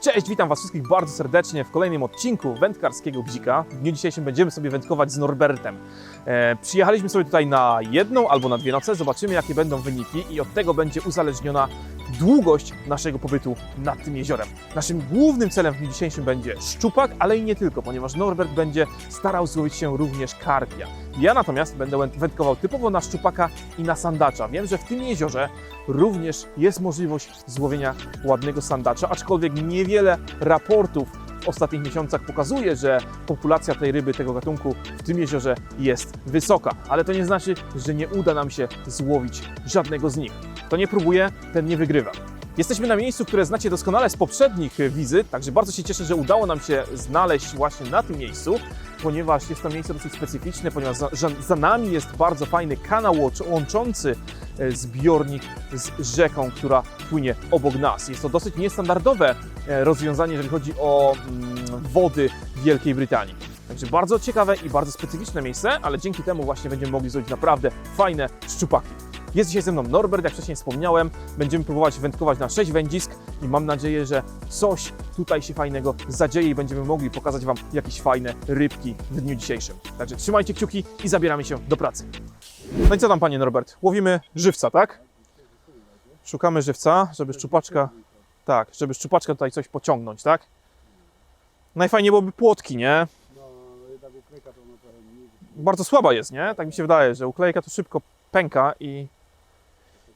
Cześć, witam Was wszystkich bardzo serdecznie w kolejnym odcinku wędkarskiego bzika. W dniu dzisiejszym będziemy sobie wędkować z Norbertem. E, przyjechaliśmy sobie tutaj na jedną albo na dwie noce, zobaczymy jakie będą wyniki i od tego będzie uzależniona długość naszego pobytu nad tym jeziorem. Naszym głównym celem w dniu dzisiejszym będzie szczupak, ale i nie tylko, ponieważ Norbert będzie starał złowić się również karpia. Ja natomiast będę węd- wędkował typowo na szczupaka i na sandacza. Wiem, że w tym jeziorze również jest możliwość złowienia ładnego sandacza, aczkolwiek niewiele raportów w ostatnich miesiącach pokazuje, że populacja tej ryby, tego gatunku w tym jeziorze jest wysoka. Ale to nie znaczy, że nie uda nam się złowić żadnego z nich. Kto nie próbuje, ten nie wygrywa. Jesteśmy na miejscu, które znacie doskonale z poprzednich e, wizyt, także bardzo się cieszę, że udało nam się znaleźć właśnie na tym miejscu, ponieważ jest to miejsce dosyć specyficzne, ponieważ za, za, nami jest bardzo fajny kanał łącz- łączący e, zbiornik z rzeką, która płynie obok nas. Jest to dosyć niestandardowe e, rozwiązanie, jeżeli chodzi o mm, wody Wielkiej Brytanii. Także bardzo ciekawe i bardzo specyficzne miejsce, ale dzięki temu właśnie będziemy mogli zrobić naprawdę fajne szczupaki. Jest dzisiaj ze mną Norbert, jak wcześniej wspomniałem. Będziemy próbować wędkować na 6 wędzisk i mam nadzieję, że coś tutaj się fajnego zadzieje i będziemy mogli pokazać Wam jakieś fajne rybki w dniu dzisiejszym. Także trzymajcie kciuki i zabieramy się do pracy. No i co tam, panie Norbert? Łowimy żywca, tak? Szukamy żywca, żeby szczupaczka. Tak, żeby szczupaczka tutaj coś pociągnąć, tak? Najfajniej byłoby płotki, nie? Bardzo słaba jest, nie? Tak mi się wydaje, że uklejka to szybko pęka i,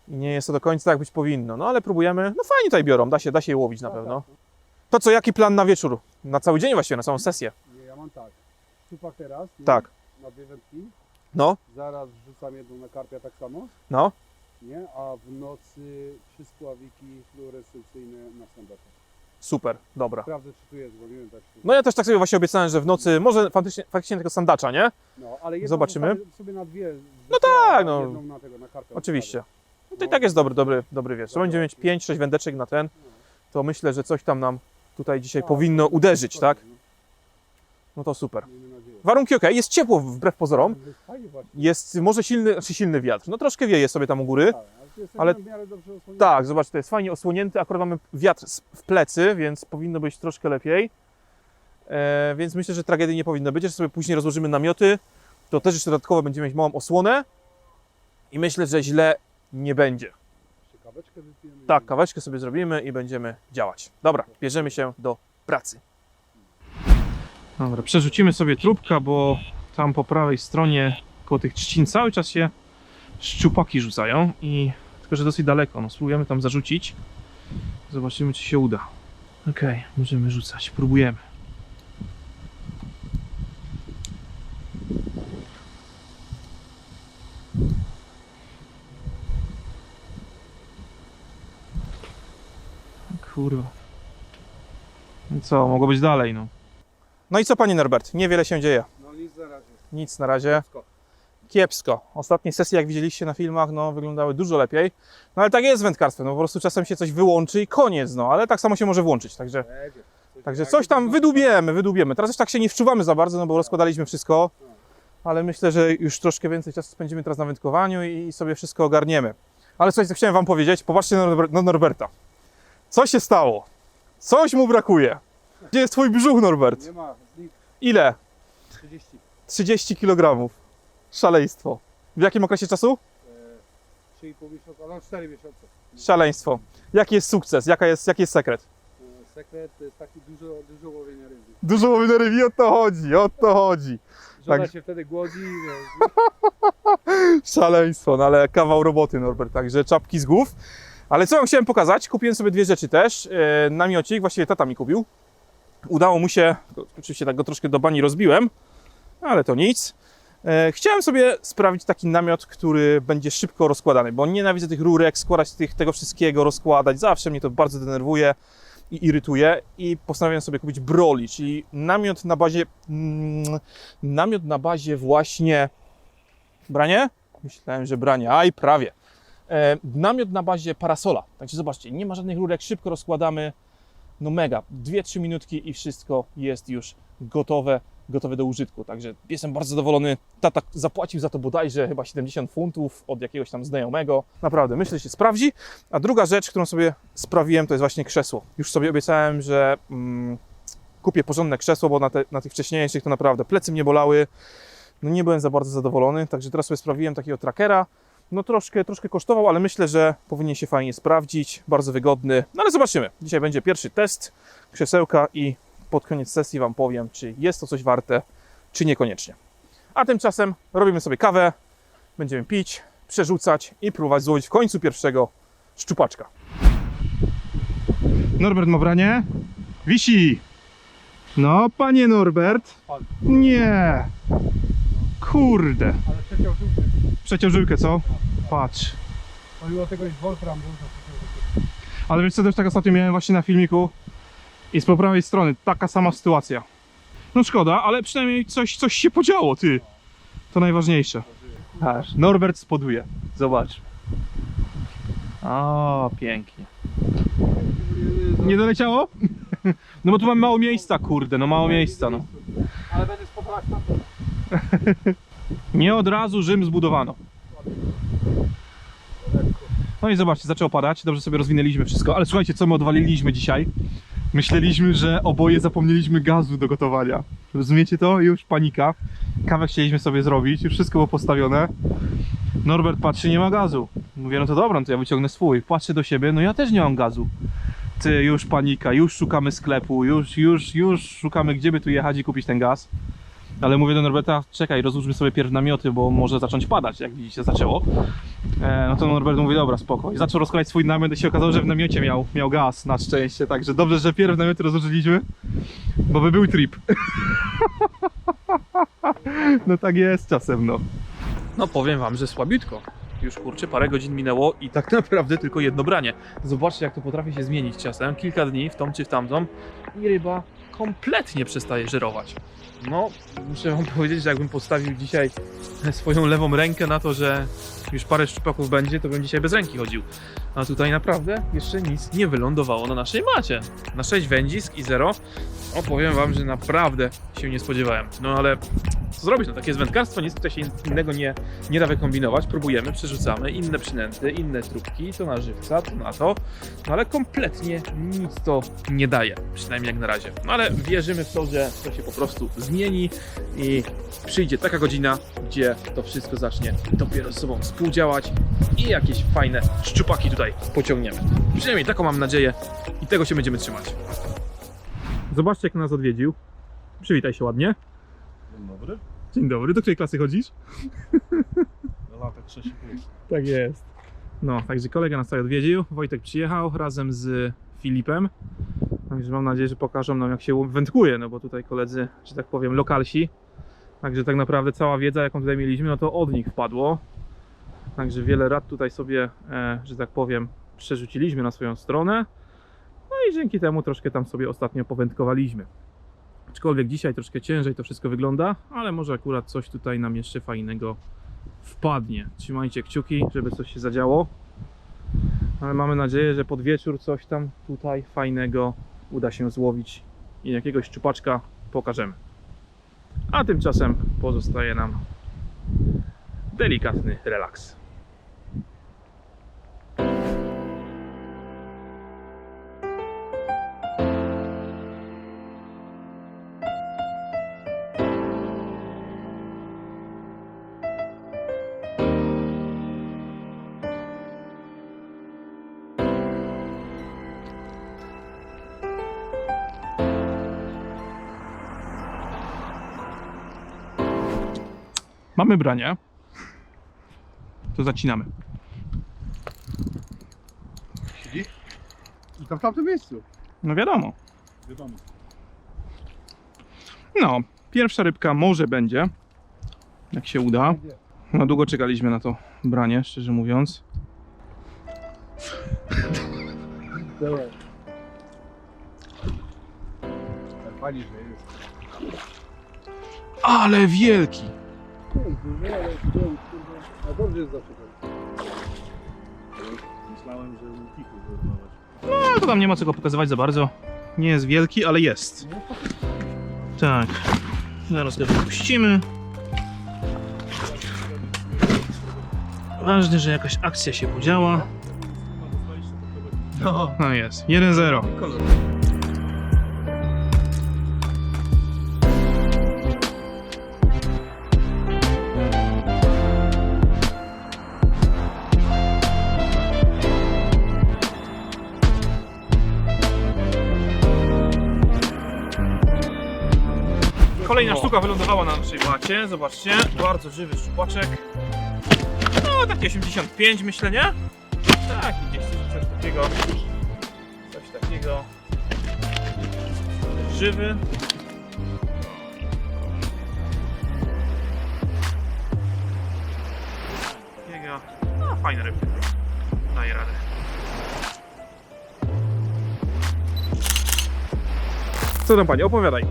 i nie jest to do końca tak, być powinno. No ale próbujemy. No fajnie tutaj biorą, da się, da się je łowić na Tak, pewno. tak. To co, jaki plan na wieczór? Na cały dzień właściwie, na całą sesję. Nie, ja mam tak. Szczupak teraz. nie? Tak. Na dwie wędki. No, Zaraz wrzucam jedną na karpia tak samo. no. Nie? A w nocy trzy spławiki fluorescencyjne na standardzie. Super, dobra. Sprawdzę czy tu jest, bo nie wiem tak. czy- No ja też tak sobie właśnie obiecałem, że w nocy, może faktycznie, faktycznie tego sandacza, nie? No, ale jedną Zobaczymy. zostawię sobie na dwie. No tak, no. Jedną na tego, na karpia. Oczywiście. No to i tak jest dobry, dobry, dobry wieczór. Będziemy mieć 5-6 wędeczek na ten, to myślę, że coś tam nam tutaj dzisiaj Tak, powinno uderzyć, tak? No, to super. Warunki ok, jest ciepło wbrew pozorom. To jest może silny, znaczy silny wiatr. No troszkę wieje sobie tam u góry. Tak, ale. Tak, zobacz, to jest fajnie osłonięty. Akurat mamy wiatr w plecy, więc powinno być troszkę lepiej. E, więc myślę, że tragedii nie powinno być. Jeszcze sobie później rozłożymy namioty. To też jeszcze dodatkowo będziemy mieć małą osłonę. I myślę, że źle nie będzie. Tak, kaweczkę sobie zrobimy i będziemy działać. Dobra, bierzemy się do pracy. Dobra, przerzucimy sobie trubka, bo tam po prawej stronie koło tych trzcin cały czas się szczupaki rzucają i tylko, że dosyć daleko. No, spróbujemy tam zarzucić. Zobaczymy, czy się uda. Okej, możemy rzucać. Próbujemy. Kurwa. No co, mogło być dalej, no. No i co, panie Norbert? Niewiele się dzieje. No nic na razie. Nic na razie. Kiepsko. Ostatnie sesje, jak widzieliście na filmach, no, wyglądały dużo lepiej. No ale tak jest z wędkarstwem, no po prostu czasem się coś wyłączy i koniec, no, ale tak samo się może włączyć, także, Będzie. także coś tam wydubiemy, wydubiemy. Teraz już tak się nie wczuwamy za bardzo, no bo rozkładaliśmy wszystko, ale myślę, że już troszkę więcej czasu spędzimy teraz na wędkowaniu i sobie wszystko ogarniemy. Ale coś, co chciałem wam powiedzieć, popatrzcie na, Norber- na Norberta. Co się stało? Coś mu brakuje. Gdzie jest twój brzuch, Norbert? Nie ma. Ile? 30. 30 kg. Szaleństwo. W jakim okresie czasu? E, 3,5 miesiąca, no 4 miesiące. Szaleństwo. Jaki jest sukces? Jaka jest, jaki jest sekret? E, Sekret to jest taki dużo, dużo łowienia ryby. Dużo łowienia rybi, o to chodzi, o to chodzi. Żona Tak. się wtedy głodzi, Szaleństwo, no ale kawał roboty Norbert, także czapki z głów. Ale co wam chciałem pokazać? Kupiłem sobie dwie rzeczy też. E, namiocik, właściwie tata mi kupił. Udało mu się, oczywiście tak go troszkę do bani rozbiłem, ale to nic. E, chciałem sobie sprawić taki namiot, który będzie szybko rozkładany, bo nienawidzę tych rurek, składać tych, tego wszystkiego, rozkładać. Zawsze mnie to bardzo denerwuje i irytuje. I postanowiłem sobie kupić Broly, czyli namiot na bazie, mm, namiot na bazie właśnie branie? Myślałem, że branie, aj prawie. E, namiot na bazie parasola. Także zobaczcie, nie ma żadnych rurek, szybko rozkładamy. No mega, 2-3 minutki i wszystko jest już gotowe gotowy do użytku. Także jestem bardzo zadowolony. Tata zapłacił za to bodajże chyba 70 funtów od jakiegoś tam znajomego. Naprawdę, myślę, że się sprawdzi. A druga rzecz, którą sobie sprawiłem, to jest właśnie krzesło. Już sobie obiecałem, że mm, kupię porządne krzesło, bo na, te, na tych wcześniejszych to naprawdę plecy mnie bolały. No nie byłem za bardzo zadowolony, także teraz sobie sprawiłem takiego trackera. No troszkę, troszkę kosztował, ale myślę, że powinien się fajnie sprawdzić. Bardzo wygodny. No ale zobaczymy. Dzisiaj będzie pierwszy test krzesełka i pod koniec sesji Wam powiem, czy jest to coś warte, czy niekoniecznie. A tymczasem robimy sobie kawę, będziemy pić, przerzucać i próbować złowić w końcu pierwszego szczupaczka. Norbert ma branie? Wisi! No, panie Norbert. Nie! Kurde. Ale przeciął. Przeciął żyłkę, co? Patrz. Pomimo tego, iż Wolfram. Ale wiesz co, też tak ostatnio miałem właśnie na filmiku i z po prawej strony taka sama sytuacja. No szkoda, ale przynajmniej coś, coś się podziało, ty. To najważniejsze. Aż, Norbert spoduje. Zobacz. O, pięknie. Nie doleciało? No bo tu mamy mało miejsca, kurde, no mało miejsca, no. Ale na to. Nie od razu Rzym zbudowano. No i zobaczcie, zaczęło padać. Dobrze sobie rozwinęliśmy wszystko. Ale słuchajcie, co my odwaliliśmy dzisiaj? Myśleliśmy, że oboje zapomnieliśmy gazu do gotowania. Rozumiecie to? Już panika. Kawę chcieliśmy sobie zrobić, już wszystko było postawione. Norbert patrzy, nie ma gazu. Mówię, no to dobra, no to ja wyciągnę swój. Patrzę do siebie, no ja też nie mam gazu. Ty, już panika, już szukamy sklepu, już, już, już szukamy, gdzie by tu jechać i kupić ten gaz. Ale mówię do Norberta, czekaj, rozłóżmy sobie pierw namioty, bo może zacząć padać, jak widzicie, zaczęło. E, no to Norbert mówi, dobra, spoko. I zaczął rozkładać swój namiot i się okazało, że w namiocie miał, miał gaz, na szczęście. Także dobrze, że pierw namioty rozłożyliśmy, bo by był trip. no tak jest czasem, no. No powiem wam, że słabiutko. Już kurczę, parę godzin minęło i tak naprawdę tylko jedno branie. Zobaczcie, jak to potrafi się zmienić czasem. Kilka dni w tą czy w tamtą i ryba kompletnie przestaje żerować. No, muszę wam powiedzieć, że jakbym postawił dzisiaj swoją lewą rękę na to, że już parę szczupaków będzie, to bym dzisiaj bez ręki chodził. A tutaj naprawdę jeszcze nic nie wylądowało na naszej macie. Na 6 wędzisk i 0. O, powiem wam, że naprawdę się nie spodziewałem. No ale zrobić? No takie jest wędkarstwo, nic tutaj się innego nie, nie da wykombinować. Próbujemy, przerzucamy inne przynęty, inne trubki, to na żywca, to na to. No ale kompletnie nic to nie daje. Przynajmniej jak na razie. No ale wierzymy w to, że to się po prostu zmieni i przyjdzie taka godzina, gdzie to wszystko zacznie dopiero ze sobą współdziałać i jakieś fajne szczupaki tutaj pociągniemy. Przynajmniej taką mam nadzieję i tego się będziemy trzymać. Zobaczcie, jak nas odwiedził. Przywitaj się ładnie. Dzień dobry. Dzień dobry, do której klasy chodzisz? Do latek 6,5. Tak jest. No, także kolega nas tutaj odwiedził. Wojtek przyjechał razem z Filipem. Także mam nadzieję, że pokażą nam, jak się wędkuje, no bo tutaj koledzy, że tak powiem, lokalsi. Także tak naprawdę cała wiedza, jaką tutaj mieliśmy, no to od nich wpadło. Także wiele rad tutaj sobie, e, że tak powiem, przerzuciliśmy na swoją stronę. No i dzięki temu troszkę tam sobie ostatnio powędkowaliśmy. Aczkolwiek dzisiaj troszkę ciężej to wszystko wygląda, ale może akurat coś tutaj nam jeszcze fajnego wpadnie. Trzymajcie kciuki, żeby coś się zadziało. Ale mamy nadzieję, że pod wieczór coś tam tutaj fajnego uda się złowić i jakiegoś szczupaczka pokażemy. A tymczasem pozostaje nam delikatny relaks. Mamy branie. To zacinamy. Siedzi? I to w tamtym miejscu. No wiadomo. Wiadomo. No, pierwsza rybka może będzie. Jak się uda. No długo czekaliśmy na to branie, szczerze mówiąc. Dobra. Fajnie, że jest. Ale wielki! Jest duży, ale kurde, a dobrze jest zawsze tak. Myślałem, że łukiku wyrwać. No to tam nie ma co go pokazywać za bardzo. Nie jest wielki, ale jest. Tak. Zaraz go wypuścimy. Ważne, że jakaś akcja się podziała. No jest, 1-0. Kolejna sztuka wylądowała na naszej łacie. Zobaczcie, bardzo żywy szczupaczek. No, takie 85 myślę, nie? Tak, gdzieś coś, takiego. Coś takiego. Żywy. Takiego. No, fajne rybki. Daje radę. Co tam panie, opowiadaj.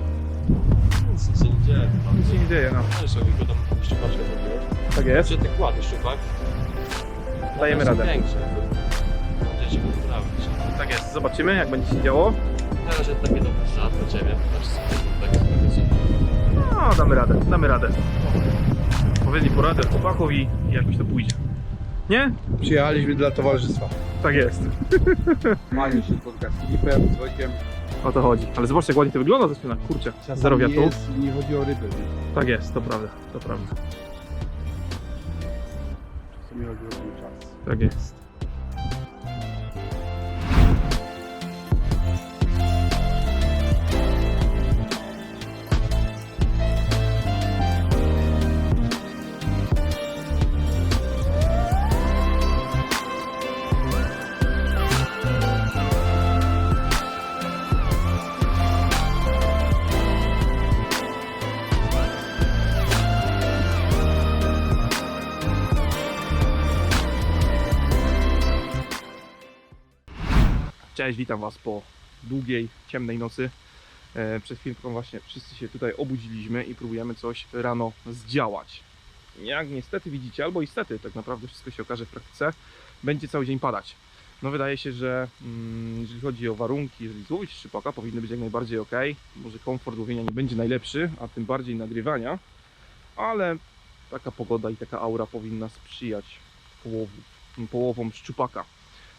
Nic się nie dzieje, no. Wiesz, jak go tam szczupaczkę zrobiłeś. Tak jest. Że te kłady szczupak. Dajemy radę. Większe. Będzie się poprawić. Tak jest, zobaczymy jak będzie się działo. Na razie takie dobre żart dla ciebie. Patrz, tak sobie No, damy radę, damy radę. Powiedzieli poradę chłopaków i jakoś to pójdzie. Nie? Przyjechaliśmy dla towarzystwa. Tak jest. Maniu się spotka z Filipem, z Wojtkiem. O to chodzi. Ale zobaczcie jak ładnie to wygląda zaczyna. Kurczę, zero wiatru. jest, nie chodzi o ryby. Tak jest, to prawda, to prawda. Czasami chodzi o ten czas. Tak jest. Cześć, witam Was po długiej, ciemnej nocy. E, Przed chwilką właśnie wszyscy się tutaj obudziliśmy i próbujemy coś rano zdziałać. Jak niestety widzicie, albo istety, tak naprawdę wszystko się okaże w praktyce, będzie cały dzień padać. No wydaje się, że mm, jeżeli chodzi o warunki, jeżeli złowić szczypaka, powinny być jak najbardziej ok. Może komfort łowienia nie będzie najlepszy, a tym bardziej nagrywania, ale taka pogoda i taka aura powinna sprzyjać połowu, połowom szczupaka.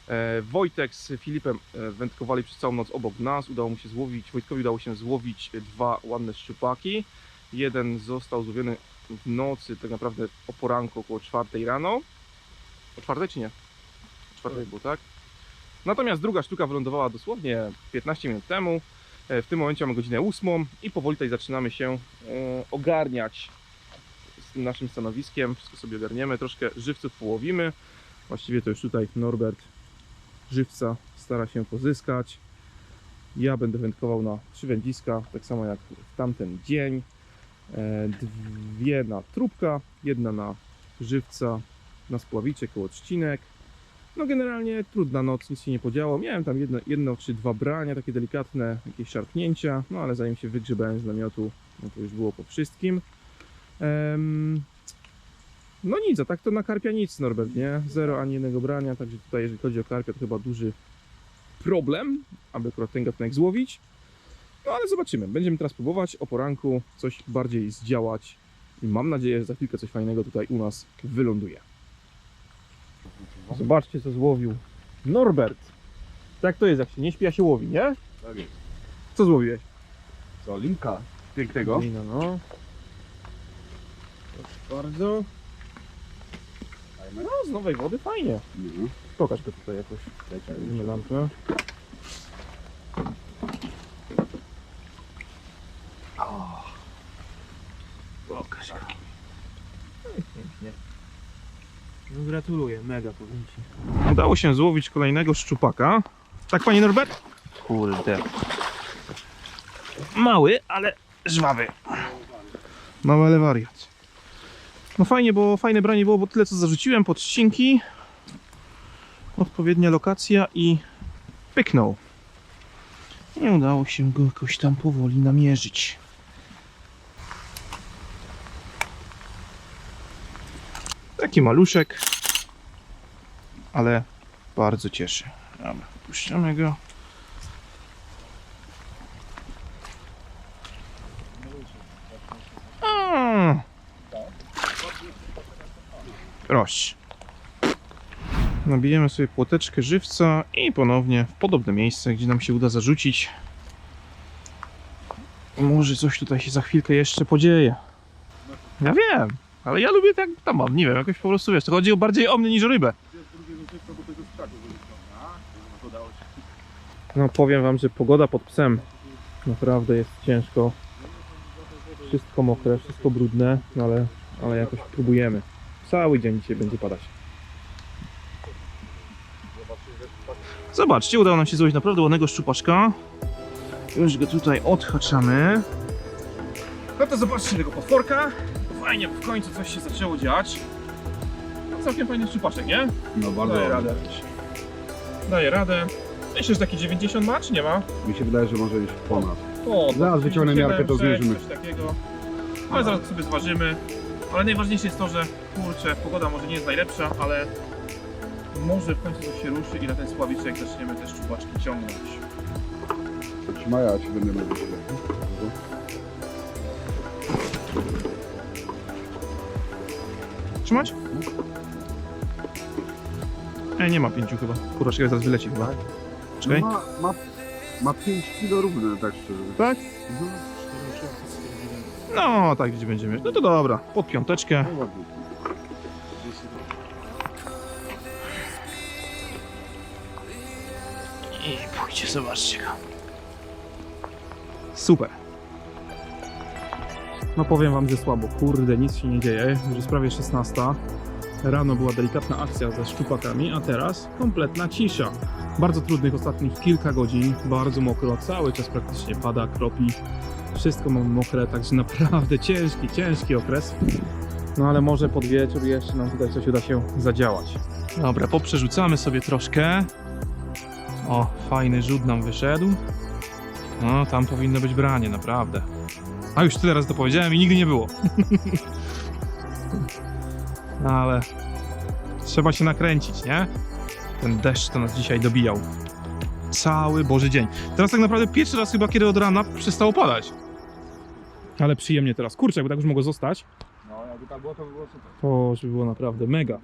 E, Wojtek z Filipem e, wędkowali przez całą noc obok nas. Udało mu się złowić, Wojtkowi udało się złowić dwa ładne szczupaki. Jeden został złowiony w nocy, tak naprawdę o poranku około 4 rano. O 4 czy nie? 4 było, tak? Natomiast druga sztuka wylądowała dosłownie 15 minut temu. E, W tym momencie mamy godzinę 8 i powoli tutaj zaczynamy się ogarniać z naszym stanowiskiem. Wszystko sobie ogarniemy, troszkę żywców połowimy. Właściwie to już tutaj Norbert żywca stara się pozyskać. Ja będę wędkował na trzy wędziska, tak samo jak w tamten dzień. E, Dwie na trubka, jedna na żywca, na spławiczek koło trzcinek. No generalnie trudna noc, nic się nie podziało. Miałem tam jedno, jedno czy dwa brania, takie delikatne, jakieś szarpnięcia, no ale zanim się wygrzebałem z namiotu, no to już było po wszystkim. No nic, a tak to na karpia nic, Norbert, nie? Zero ani jednego brania, także tutaj jeżeli chodzi o karpia to chyba duży problem, aby akurat ten gatunek złowić. No ale zobaczymy, będziemy teraz próbować o poranku coś bardziej zdziałać i mam nadzieję, że za chwilkę coś fajnego tutaj u nas wyląduje. Zobaczcie co złowił Norbert. Tak to jest, jak się nie śpi, a się łowi, nie? Tak jest. Co złowiłeś? Co, linka pięknego. Lina, no. Proszę bardzo. No, z nowej wody fajnie. Mhm. Pokaż go tutaj jakoś. Weźmy lampę. Pokaż go. Pięknie. No gratuluję, mega powiem Ci. Udało się złowić kolejnego szczupaka. Tak, panie Norbert? Kurde. Mały, ale żwawy. Mały, ale wariat. No fajnie, bo fajne branie było, bo tyle co zarzuciłem pod ścinki. Odpowiednia lokacja i pyknął. Nie udało się go jakoś tam powoli namierzyć. Taki maluszek, ale bardzo cieszy. Dobra, puszczamy go. Proś. Nabijemy sobie płoteczkę żywca i ponownie w podobne miejsce, gdzie nam się uda zarzucić. Może coś tutaj się za chwilkę jeszcze podzieje. Ja wiem, ale ja lubię tak tam mam, nie wiem, jakoś po prostu wiesz, to chodzi bardziej o mnie niż o rybę. No powiem wam, że pogoda pod psem naprawdę jest ciężko. Wszystko mokre, wszystko brudne, ale, ale jakoś próbujemy. Cały dzień dzisiaj będzie padać. Zobaczcie, udało nam się złożyć naprawdę ładnego szczupaczka. Już go tutaj odhaczamy. No to zobaczcie tego potworka. Fajnie, w końcu coś się zaczęło dziać. No, całkiem fajny szczupaczek, nie? No bardzo Daje radę. Daje radę. Myślę, że taki 90 ma, czy nie ma? Mi się wydaje, że może iść ponad. O, Zaraz wyciągnę miarkę, to 57, zmierzymy. Coś takiego. Ale zaraz sobie zważymy. Ale najważniejsze jest to, że kurczę, pogoda może nie jest najlepsza, ale może w końcu coś się ruszy i na ten sławiczek zaczniemy te szczupaczki ciągnąć. Trzymaj, a się będę mówić. Trzymać? Ej, nie ma pięciu chyba. Kurwa, czekaj, zaraz wyleci chyba. Czekaj. Ma, ma, ma 5 kilo równe, tak szczerze. Tak? Mhm. No, tak gdzie będziemy. No to dobra, pod piąteczkę. I pójdźcie, zobaczcie go. Super. No powiem wam, że słabo. Kurde, nic się nie dzieje. Już jest prawie 16. Rano była delikatna akcja ze szczupakami, a teraz kompletna cisza. Bardzo trudnych ostatnich kilka godzin, bardzo mokro, cały czas praktycznie pada, kropi. Wszystko mam mokre, także naprawdę ciężki, ciężki okres. No ale może pod wieczór jeszcze nam tutaj coś uda się zadziałać. Dobra, poprzerzucamy sobie troszkę. O, fajny rzut nam wyszedł. No, tam powinno być branie, naprawdę. A już tyle razy to powiedziałem i nigdy nie było. No, Ale trzeba się nakręcić, nie? Ten deszcz to nas dzisiaj dobijał. Cały Boży dzień. Teraz tak naprawdę pierwszy raz chyba, kiedy od rana przestało padać. Ale przyjemnie teraz. Kurczę, jakby tak już mogło zostać, No, jakby tak było, to by było super. to żeby było naprawdę mega.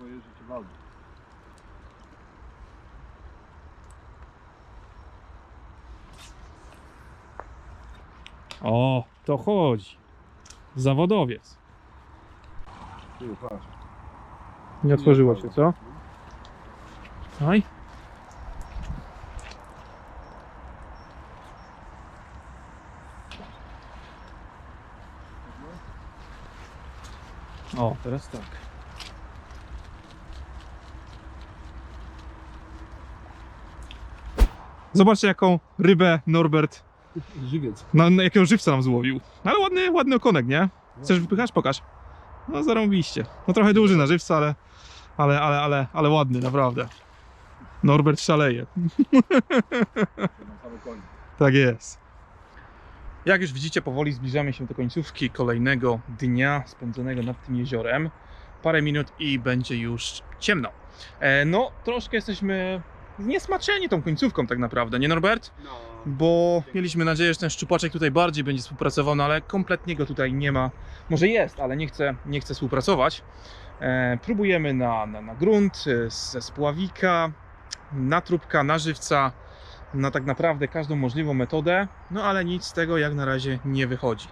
O, to chodzi. Zawodowiec. Ty, patrz. Nie otworzyło się, co? Aj. O, teraz tak. Zobaczcie jaką rybę Norbert, Żywiec. na, na jakiego żywca nam złowił. Ale ładny, ładny okonek, nie? Chcesz wypychać? Pokaż. No zarąbiście. No trochę duży na żywca, ale, ale, ale, ale, ale ładny, naprawdę. Norbert szaleje. Na. Tak jest. Jak już widzicie, powoli zbliżamy się do końcówki kolejnego dnia spędzonego nad tym jeziorem. Parę minut i będzie już ciemno. E, no, troszkę jesteśmy zniesmaczeni tą końcówką tak naprawdę, nie Norbert? No. Bo mieliśmy nadzieję, że ten szczupaczek tutaj bardziej będzie współpracował, no ale kompletnie go tutaj nie ma. Może jest, ale nie chce, nie chce współpracować. E, próbujemy na, na, na grunt, e, ze spławika, na trubka, na żywca, na tak naprawdę każdą możliwą metodę, no ale nic z tego jak na razie nie wychodzi.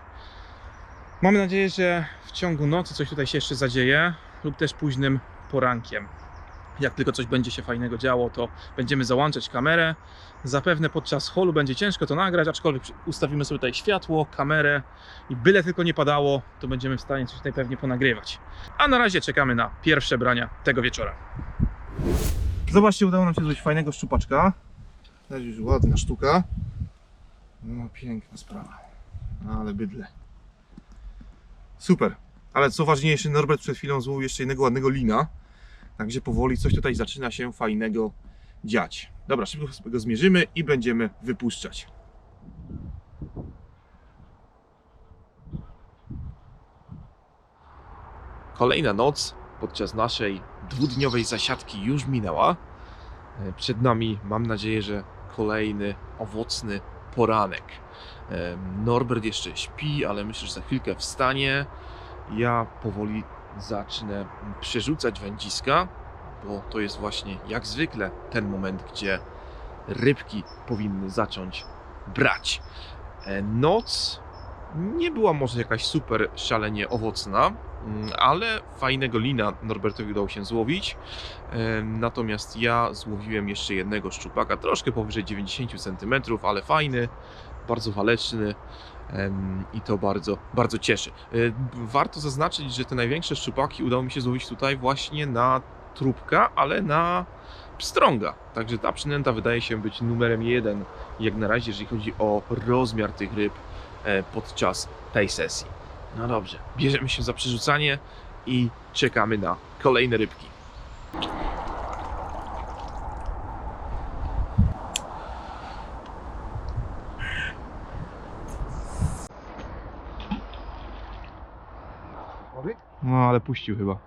Mamy nadzieję, że w ciągu nocy coś tutaj się jeszcze zadzieje, lub też późnym porankiem. Jak tylko coś będzie się fajnego działo, to będziemy załączać kamerę. Zapewne podczas holu będzie ciężko to nagrać, aczkolwiek ustawimy sobie tutaj światło, kamerę i byle tylko nie padało, to będziemy w stanie coś tutaj pewnie ponagrywać. A na razie czekamy na pierwsze brania tego wieczora. Zobaczcie, udało nam się zrobić fajnego szczupaczka. Też ładna sztuka. No piękna sprawa. Ale bydle. Super. Ale co ważniejsze, Norbert przed chwilą złowił jeszcze jednego ładnego lina. Także powoli coś tutaj zaczyna się fajnego dziać. Dobra, szybko sobie go zmierzymy i będziemy wypuszczać. Kolejna noc podczas naszej dwudniowej zasiadki już minęła. E, Przed nami, mam nadzieję, że kolejny owocny poranek. Norbert jeszcze śpi, ale myślę, że za chwilkę wstanie. Ja powoli zacznę przerzucać wędziska, bo to jest właśnie jak zwykle ten moment, gdzie rybki powinny zacząć brać. E, Noc nie była może jakaś super szalenie owocna, ale fajnego lina Norbertowi udało się złowić. Natomiast ja złowiłem jeszcze jednego szczupaka, troszkę powyżej 90 cm, ale fajny, bardzo waleczny. I to bardzo, bardzo cieszy. E, Warto zaznaczyć, że te największe szczupaki udało mi się złowić tutaj właśnie na trubka, ale na pstrąga. Także ta przynęta wydaje się być numerem jeden jak na razie, jeżeli chodzi o rozmiar tych ryb e, podczas tej sesji. No dobrze, bierzemy się za przerzucanie i czekamy na kolejne rybki. No ale puścił chyba.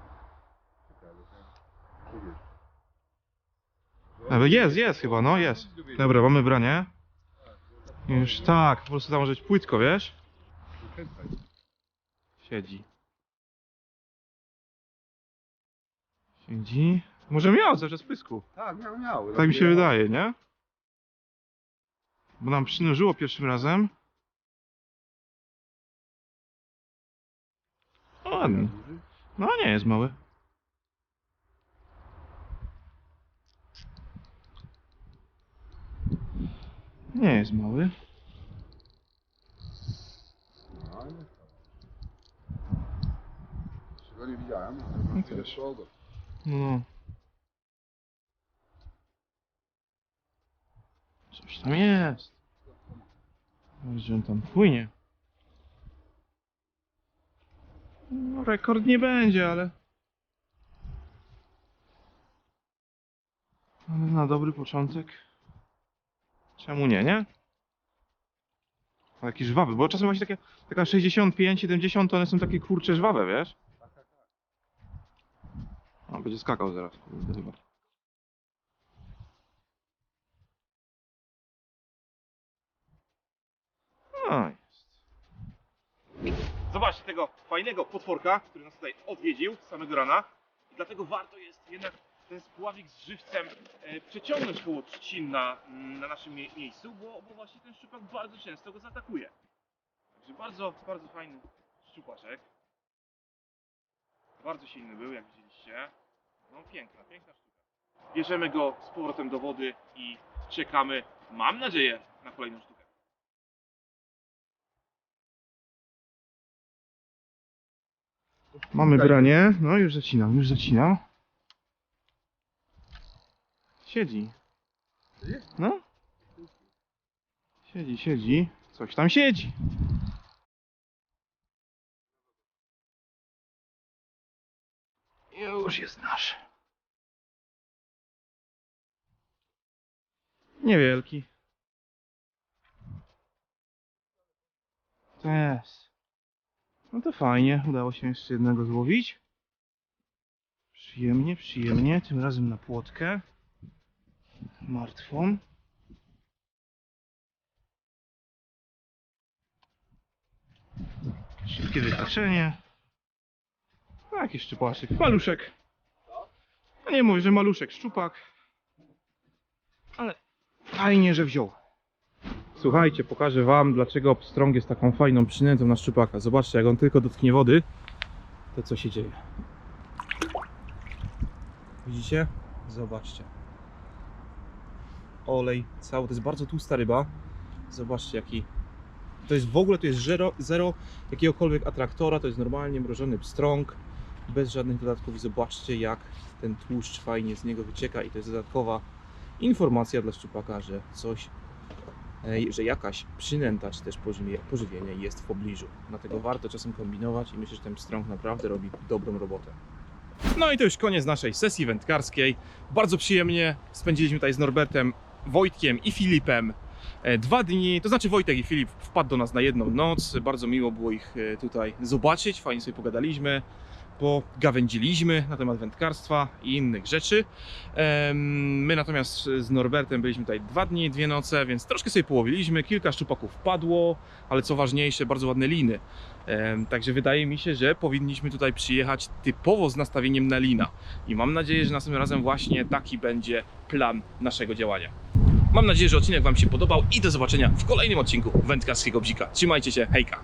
Jest, jest chyba, no jest. Dobra, mamy branie. Już tak, po prostu tam może być płytko, wiesz? Siedzi. Siedzi. Może miał cały czas pysku. Tak, miał, miał. Tak mi się wydaje, nie? Bo nam przynurzyło pierwszym razem. Ładny. No nie jest mały. Nie jest mały. Czego nie widziałem? No też. No. Coś tam jest. Że on tam płynie. No, rekord nie będzie, ale... Ale na dobry początek. Czemu nie, nie? A Takie żwawe, bo czasem właśnie takie, taka 65, 70 to one są takie kurcze żwawe, wiesz? A, będzie skakał zaraz. No jest. Zobaczcie tego fajnego potworka, który nas tutaj odwiedził samego rana. I dlatego warto jest jednak ten spławik z żywcem e, przeciągnąć koło trzcin na, mm, na naszym mie- miejscu, bo, bo właśnie ten szczupak bardzo często go zaatakuje. Także bardzo, bardzo fajny szczupaczek. Bardzo silny był, jak widzieliście. No piękna, piękna sztuka. Bierzemy go z powrotem do wody i czekamy, mam nadzieję, na kolejną sztukę. Mamy branie, no już zacinam, już zacinam. Siedzi. No. Siedzi, siedzi. Coś tam siedzi. Już jest nasz. Niewielki. Jest. No to fajnie, udało się jeszcze jednego złowić. Przyjemnie, przyjemnie, tym razem na płotkę. Martwą. Szybkie wytaczenie. A, jakiś szczupaszek. Maluszek. No nie mówię, że maluszek, szczupak. Ale fajnie, że wziął. Słuchajcie, pokażę wam, dlaczego pstrąg jest taką fajną przynętą na szczupaka. Zobaczcie, jak on tylko dotknie wody, to co się dzieje. Widzicie? Zobaczcie. Olej cały, to jest bardzo tłusta ryba. Zobaczcie, jaki... To jest w ogóle, to jest zero, zero jakiegokolwiek atraktora, to jest normalnie mrożony pstrąg, bez żadnych dodatków i zobaczcie, jak ten tłuszcz fajnie z niego wycieka i to jest dodatkowa informacja dla szczupaka, że coś że jakaś przynęta czy też pożywie- pożywienie jest w pobliżu. Dlatego warto czasem kombinować i myślę, że ten pstrąg naprawdę robi dobrą robotę. No i to już koniec naszej sesji wędkarskiej. Bardzo przyjemnie spędziliśmy tutaj z Norbertem, Wojtkiem i Filipem e, dwa dni. To znaczy Wojtek i Filip wpadł do nas na jedną noc. Bardzo miło było ich e, tutaj zobaczyć, fajnie sobie pogadaliśmy. Pogawędziliśmy na temat wędkarstwa i innych rzeczy. My natomiast z Norbertem byliśmy tutaj dwa dni, dwie noce, więc troszkę sobie połowiliśmy, kilka szczupaków padło, ale co ważniejsze, bardzo ładne liny. Także wydaje mi się, że powinniśmy tutaj przyjechać typowo z nastawieniem na lina. I mam nadzieję, że następnym razem właśnie taki będzie plan naszego działania. Mam nadzieję, że odcinek Wam się podobał i do zobaczenia w kolejnym odcinku Wędkarskiego Bzika. Trzymajcie się, hejka!